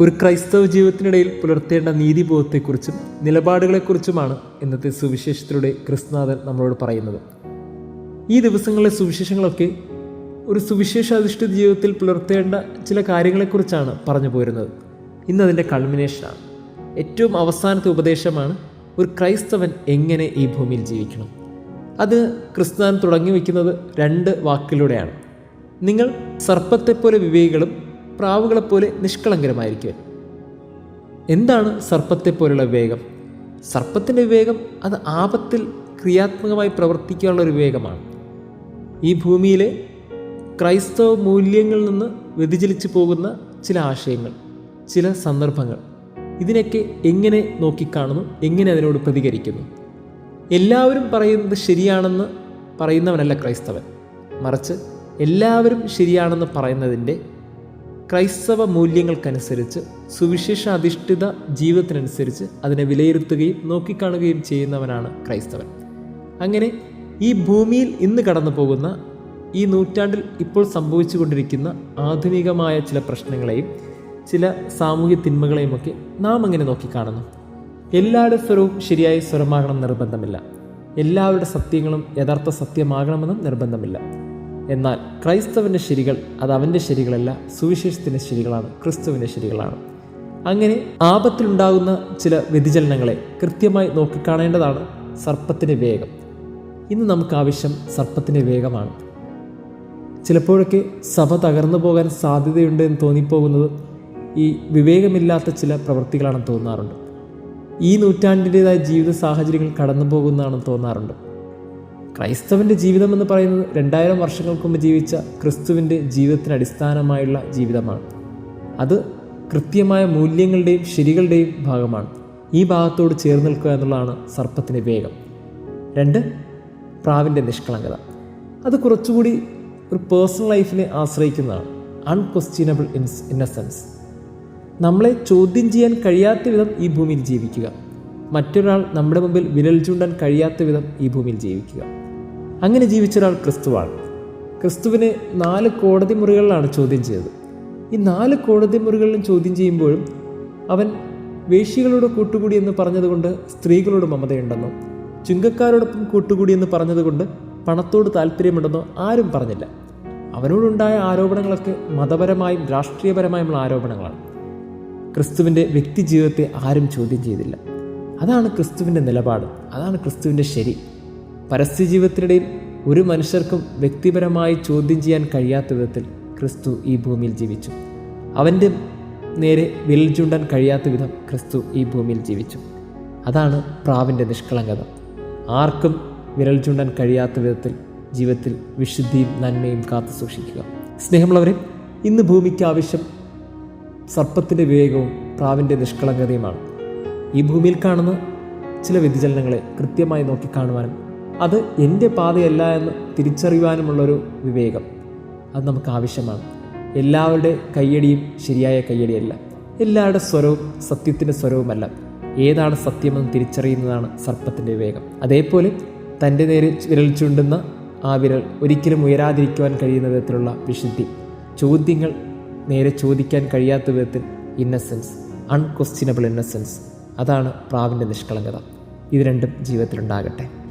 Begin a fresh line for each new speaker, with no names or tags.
ഒരു ക്രൈസ്തവ ജീവിതത്തിനിടയിൽ പുലർത്തേണ്ട നീതിബോധത്തെക്കുറിച്ചും നിലപാടുകളെക്കുറിച്ചുമാണ് ഇന്നത്തെ സുവിശേഷത്തിലൂടെ ക്രിസ്തുനാഥൻ നമ്മളോട് പറയുന്നത്. ഈ ദിവസങ്ങളിലെ സുവിശേഷങ്ങളൊക്കെ ഒരു സുവിശേഷാധിഷ്ഠിത ജീവിതത്തിൽ പുലർത്തേണ്ട ചില കാര്യങ്ങളെക്കുറിച്ചാണ് പറഞ്ഞു പോരുന്നത്. ഇന്ന് അതിന്റെ കൾമിനേഷനാണ് ഏറ്റവും അവസാനത്തെ ഉപദേശമാണ് ഒരു ക്രൈസ്തവൻ എങ്ങനെ ഈ ഭൂമിയിൽ ജീവിക്കണം? അത് ക്രിസ്തുനാഥൻ തുടങ്ങി വയ്ക്കുന്നത് രണ്ട് വാക്കിലൂടെയാണ്. നിങ്ങൾ സർപ്പത്തെപ്പോലെ വിവേകികളും പ്രാവുകളെപ്പോലെ നിഷ്കളങ്കരമായിരിക്കുക എന്താണ് സർപ്പത്തെപ്പോലുള്ള വിവേകം? സർപ്പത്തിന്റെ വിവേകം അത് ആപത്തിൽ ക്രിയാത്മകമായി പ്രവർത്തിക്കാനുള്ള ഒരു വിവേകമാണ്. ഈ ഭൂമിയിലെ ക്രൈസ്തവ മൂല്യങ്ങളിൽ നിന്ന് വ്യതിചലിച്ചു പോകുന്ന ചില ആശയങ്ങൾ ചില സന്ദർഭങ്ങൾ ഇതിനൊക്കെ എങ്ങനെ നോക്കിക്കാണുന്നു എങ്ങനെ അതിനോട് പ്രതികരിക്കുന്നു? എല്ലാവരും പറയുന്നത് ശരിയാണെന്ന് പറയുന്നവനല്ല ക്രൈസ്തവൻ. മറിച്ച് എല്ലാവരും ശരിയാണെന്ന് പറയുന്നതിന്റെ ക്രൈസ്തവ മൂല്യങ്ങൾക്കനുസരിച്ച് സുവിശേഷ അധിഷ്ഠിത ജീവിതത്തിനനുസരിച്ച് അതിനെ വിലയിരുത്തുകയും നോക്കിക്കാണുകയും ചെയ്യുന്നവനാണ് ക്രൈസ്തവൻ. അങ്ങനെ ഈ ഭൂമിയിൽ ഇന്ന് കടന്നു പോകുന്ന ഈ നൂറ്റാണ്ടിൽ ഇപ്പോൾ സംഭവിച്ചുകൊണ്ടിരിക്കുന്ന ആധുനികമായ ചില പ്രശ്നങ്ങളെയും ചില സാമൂഹ്യ തിന്മകളെയുമൊക്കെ നാം അങ്ങനെ നോക്കിക്കാണുന്നു. എല്ലാവരുടെ സ്വരവും ശരിയായ സ്വരമാകണം നിർബന്ധമില്ല. എല്ലാവരുടെ സത്യങ്ങളും യഥാർത്ഥ സത്യമാകണമെന്നും നിർബന്ധമില്ല. എന്നാൽ ക്രൈസ്തവന്റെ ശരികൾ അത് അവന്റെ ശരികളല്ല സുവിശേഷത്തിന്റെ ശരികളാണ് ക്രിസ്തുവിന്റെ ശരികളാണ്. അങ്ങനെ ആപത്തിലുണ്ടാകുന്ന ചില വ്യതിചലനങ്ങളെ കൃത്യമായി നോക്കിക്കാണേണ്ടതാണ് സർപ്പത്തിന്റെ വേഗം. ഇന്ന് നമുക്ക് ആവശ്യം സർപ്പത്തിന്റെ വേഗമാണ്. ചിലപ്പോഴൊക്കെ സഭ തകർന്നു പോകാൻ സാധ്യതയുണ്ട് എന്ന് തോന്നിപ്പോകുന്നത് ഈ വിവേകമില്ലാത്ത ചില പ്രവൃത്തികളാണെന്ന് തോന്നാറുണ്ട്. ഈ നൂറ്റാണ്ടിന്റെതായ ജീവിത സാഹചര്യങ്ങൾ കടന്നു പോകുന്നതാണെന്ന് തോന്നാറുണ്ട്. ക്രൈസ്തവന്റെ ജീവിതം എന്ന് പറയുന്നത് രണ്ടായിരം വർഷങ്ങൾക്ക് മുമ്പ് ജീവിച്ച ക്രിസ്തുവിന്റെ ജീവിതത്തിന് അടിസ്ഥാനമായുള്ള ജീവിതമാണ്. അത് കൃത്യമായ മൂല്യങ്ങളുടെയും ശരികളുടെയും ഭാഗമാണ്. ഈ ഭാഗത്തോട് ചേർന്ന് നിൽക്കുക എന്നുള്ളതാണ് സർപ്പത്തിന്റെ വേഗം. രണ്ട് പ്രാവിന്റെ നിഷ്കളങ്കത. അത് കുറച്ചുകൂടി ഒരു പേഴ്സണൽ ലൈഫിനെ ആശ്രയിക്കുന്നതാണ്. അൺക്വസ്റ്റ്യനബിൾ ഇൻസ് ഇന്നസെൻസ്. നമ്മളെ ചോദ്യം ചെയ്യാൻ കഴിയാത്ത വിധം ഈ ഭൂമിയിൽ ജീവിക്കുക. മറ്റൊരാൾ നമ്മുടെ മുമ്പിൽ വിരൽ ചൂണ്ടാൻ കഴിയാത്ത വിധം ഈ ഭൂമിയിൽ ജീവിക്കുക. അങ്ങനെ ജീവിച്ച ഒരാൾ ക്രിസ്തുവാണ്. ക്രിസ്തുവിനെ നാല് കോടതി മുറികളിലാണ് ചോദ്യം ചെയ്തത്. ഈ നാല് കോടതി മുറികളിലും ചോദ്യം ചെയ്യുമ്പോഴും അവൻ വേഷികളോട് കൂട്ടുകൂടി എന്ന് പറഞ്ഞതുകൊണ്ട് സ്ത്രീകളോട് മമതയുണ്ടെന്നോ ചുങ്കക്കാരോടൊപ്പം കൂട്ടുകൂടി എന്ന് പറഞ്ഞതുകൊണ്ട് പണത്തോട് താല്പര്യമുണ്ടെന്നോ ആരും പറഞ്ഞില്ല. അവനോടുണ്ടായ ആരോപണങ്ങളൊക്കെ മതപരമായും രാഷ്ട്രീയപരമായുമുള്ള ആരോപണങ്ങളാണ്. ക്രിസ്തുവിന്റെ വ്യക്തി ജീവിതത്തെ ആരും ചോദ്യം ചെയ്തില്ല. അതാണ് ക്രിസ്തുവിന്റെ നിലപാട്. അതാണ് ക്രിസ്തുവിന്റെ ശരി. പരസ്യ ജീവിതത്തിനിടയിൽ ഒരു മനുഷ്യർക്കും വ്യക്തിപരമായി ചോദ്യം ചെയ്യാൻ കഴിയാത്ത വിധത്തിൽ ക്രിസ്തു ഈ ഭൂമിയിൽ ജീവിച്ചു. അവന്റെ നേരെ വിരൽ ചൂണ്ടാൻ കഴിയാത്ത വിധം ക്രിസ്തു ഈ ഭൂമിയിൽ ജീവിച്ചു. അതാണ് പ്രാവിന്റെ നിഷ്കളങ്കത. ആർക്കും വിരൽ ചൂണ്ടാൻ കഴിയാത്ത വിധത്തിൽ ജീവിതത്തിൽ വിശുദ്ധിയും നന്മയും കാത്തു സൂക്ഷിക്കുക സ്നേഹമുള്ളവരെ ഇന്ന് ഭൂമിക്ക് ആവശ്യം സർപ്പത്തിന്റെ വിവേകവും പ്രാവിന്റെ നിഷ്കളങ്കതയുമാണ്. ഈ ഭൂമിയിൽ കാണുന്ന ചില വ്യതിചലനങ്ങളെ കൃത്യമായി നോക്കിക്കാണുവാനും അത് എന്റെ പാതയല്ല എന്ന് തിരിച്ചറിയുവാനുമുള്ളൊരു വിവേകം അത് നമുക്ക് ആവശ്യമാണ്. എല്ലാവരുടെ കയ്യടിയും ശരിയായ കയ്യടിയല്ല. എല്ലാവരുടെ സ്വരവും സത്യത്തിന്റെ സ്വരവുമല്ല. ഏതാണ് സത്യമെന്ന് തിരിച്ചറിയുന്നതാണ് സർപ്പത്തിന്റെ വിവേകം. അതേപോലെ തന്റെ നേരെ വിരൽ ചൂണ്ടുന്ന ആ വിരൽ ഒരിക്കലും ഉയരാതിരിക്കുവാൻ കഴിയുന്ന വിധത്തിലുള്ള വിശുദ്ധി. ചോദ്യങ്ങൾ നേരെ ചോദിക്കാൻ കഴിയാത്ത വിധത്തിൽ ഇന്നസെൻസ് അൺക്വസ്റ്റ്യനബിൾ ഇന്നസെൻസ് അതാണ് പ്രാവിന്റെ നിഷ്കളങ്കത. ഇത് രണ്ടും ജീവിതത്തിലുണ്ടാകട്ടെ.